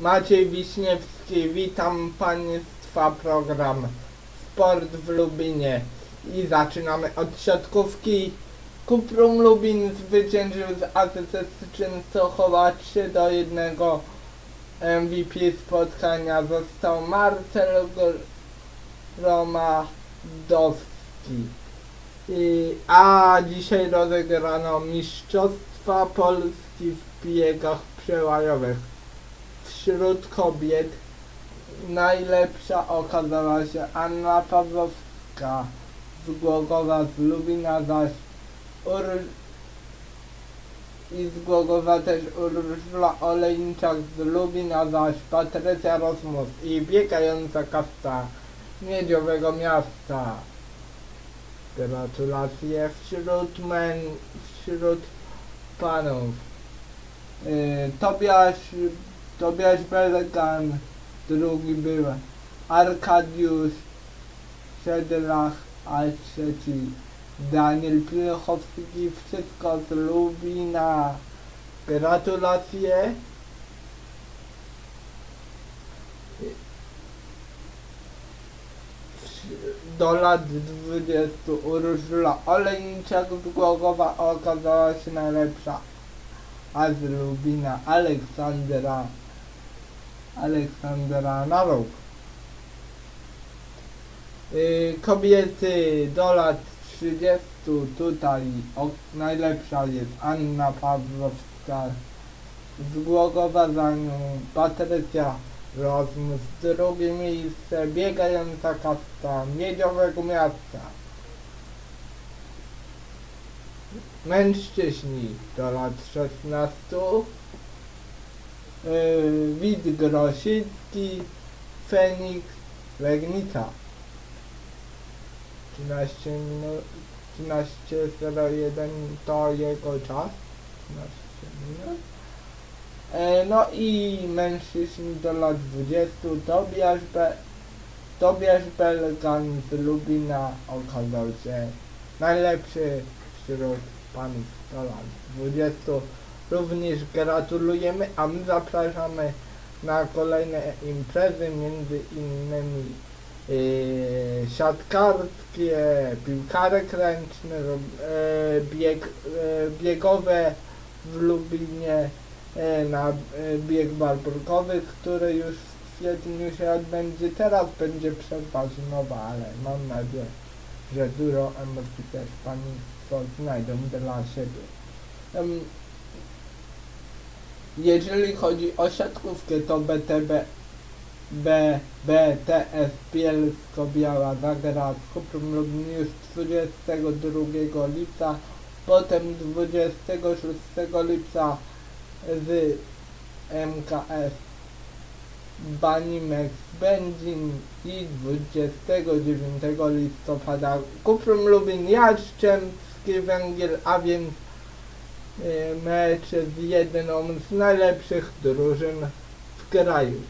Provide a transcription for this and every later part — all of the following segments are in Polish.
Maciej Wiśniewski, witam Państwa program Sport w Lubinie i zaczynamy od siatkówki. Kuprum Lubin zwyciężył z AZS Częstochowa 3 do 1. MVP spotkania został Marcel Romadowski. I, a dzisiaj rozegrano Mistrzostwa Polski w biegach przełajowych. Wśród kobiet najlepsza okazała się Anna Pawłowska z Głogowa, z Lubina zaś Ur... i z Głogowa też Urszula Olejniczak z Lubina zaś Patrycja Rosmus i biegająca kasta Miedziowego Miasta. Gratulacje wśród men, wśród panów. Yy, Tobiasz, Tobiasz Belegan, drugi był Arkadiusz Siedlach, a trzeci Daniel Pilchowski, wszystko z Lubina. Gratulacje. do lat 20 Urszula Olejniczak z Głogowa okazała się najlepsza, a z Lubina Aleksandra Aleksandra Naruk. Yy, kobiety do lat 30 tutaj najlepsza jest Anna Pawłowska z Głogowa, za nią Patrycja Rozmus, drugie miejsce, biegająca kasta Miedziowego Miasta. Mężczyźni do lat 16. Yy, Wit Grosicki, Feniks, Legnica. 13 minut, 13.01 to jego czas. 13 minut. E, No i mężczyźni do lat 20 Tobiasz, Be Tobiasz Belgan z Lubina okazał się najlepszy wśród panów do lat 20. Również gratulujemy, a my zapraszamy na kolejne imprezy, między innymi yy, siatkarskie, piłkarek ręczny, e, bieg, e, biegowe w Lubinie, e, na bieg barburkowy, który już w kwietniu się odbędzie. Teraz będzie przerwa ale mam nadzieję, że dużo emocji też Państwo znajdą dla siebie. Em, jeżeli chodzi o siatkówkę, to BTB B, BTS Bielsko-Biała zagra z Kuprum Lubin już 22 lipca, potem 26 lipca z MKS Banimex Będzin i 29 listopada Kuprum Lubin Jastrzębski Węgiel, a więc mecz z jedną z najlepszych drużyn w kraju.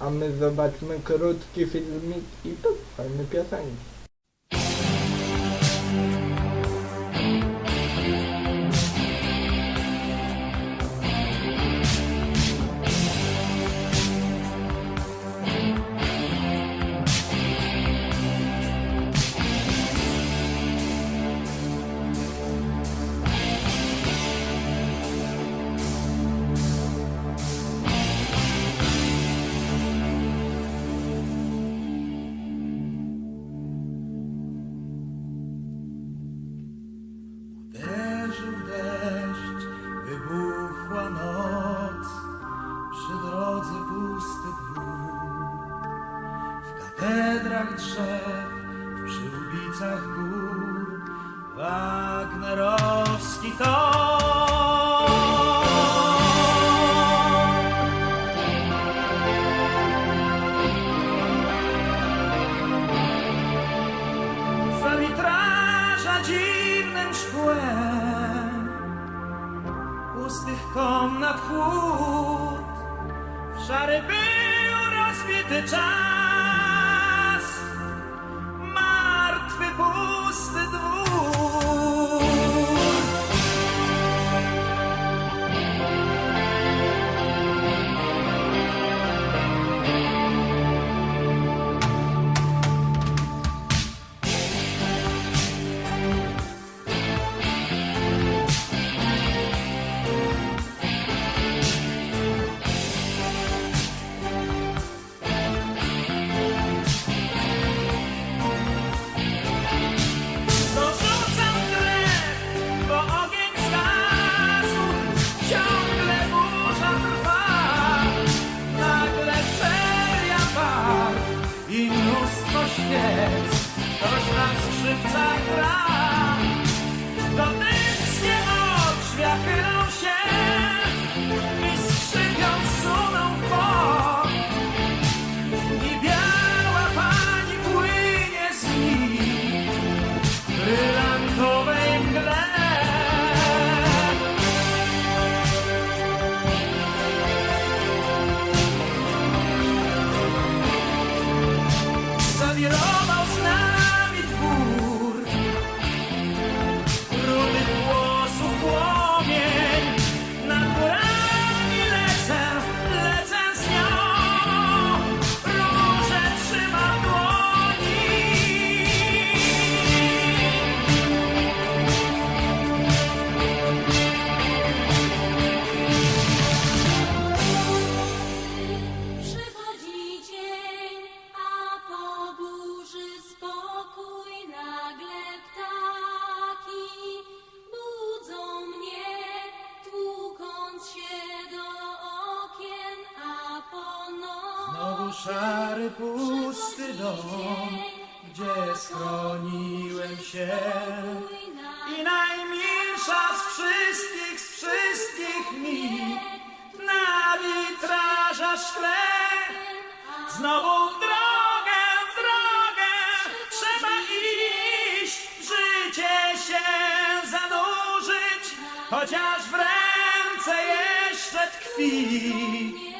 A my zobaczmy krótki filmik i posłuchajmy piosenki. Uderzył deszcz, wybuchła noc, przy drodze pusty dwór. W katedrach drzew, chłód W szary był rozbity czas szary, pusty dom, gdzie schroniłem się. I najmilsza z wszystkich, z wszystkich mi na witraża szkle. Znowu w drogę, w drogę trzeba iść, życie się zanurzyć, chociaż w ręce jeszcze tkwi.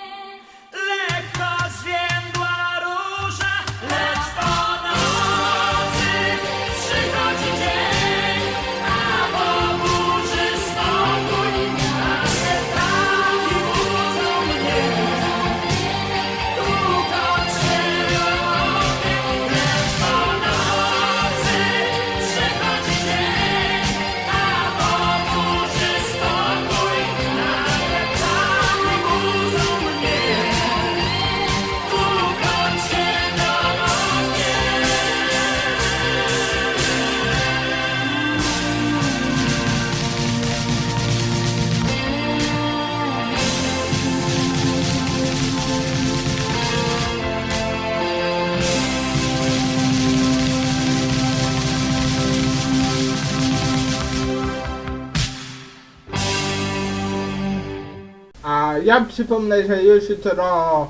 Ja przypomnę, że już jutro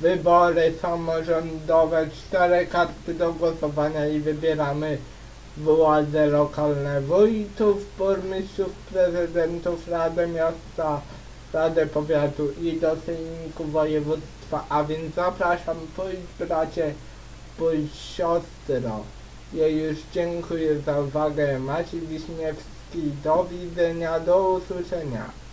wybory samorządowe, cztery karty do głosowania i wybieramy władze lokalne, wójtów, burmistrzów, prezydentów, Radę Miasta, Radę Powiatu i do Sejmiku Województwa, a więc zapraszam, pójdź bracie, pójdź siostro. Ja już dziękuję za uwagę, Maciej Wiśniewski, do widzenia, do usłyszenia.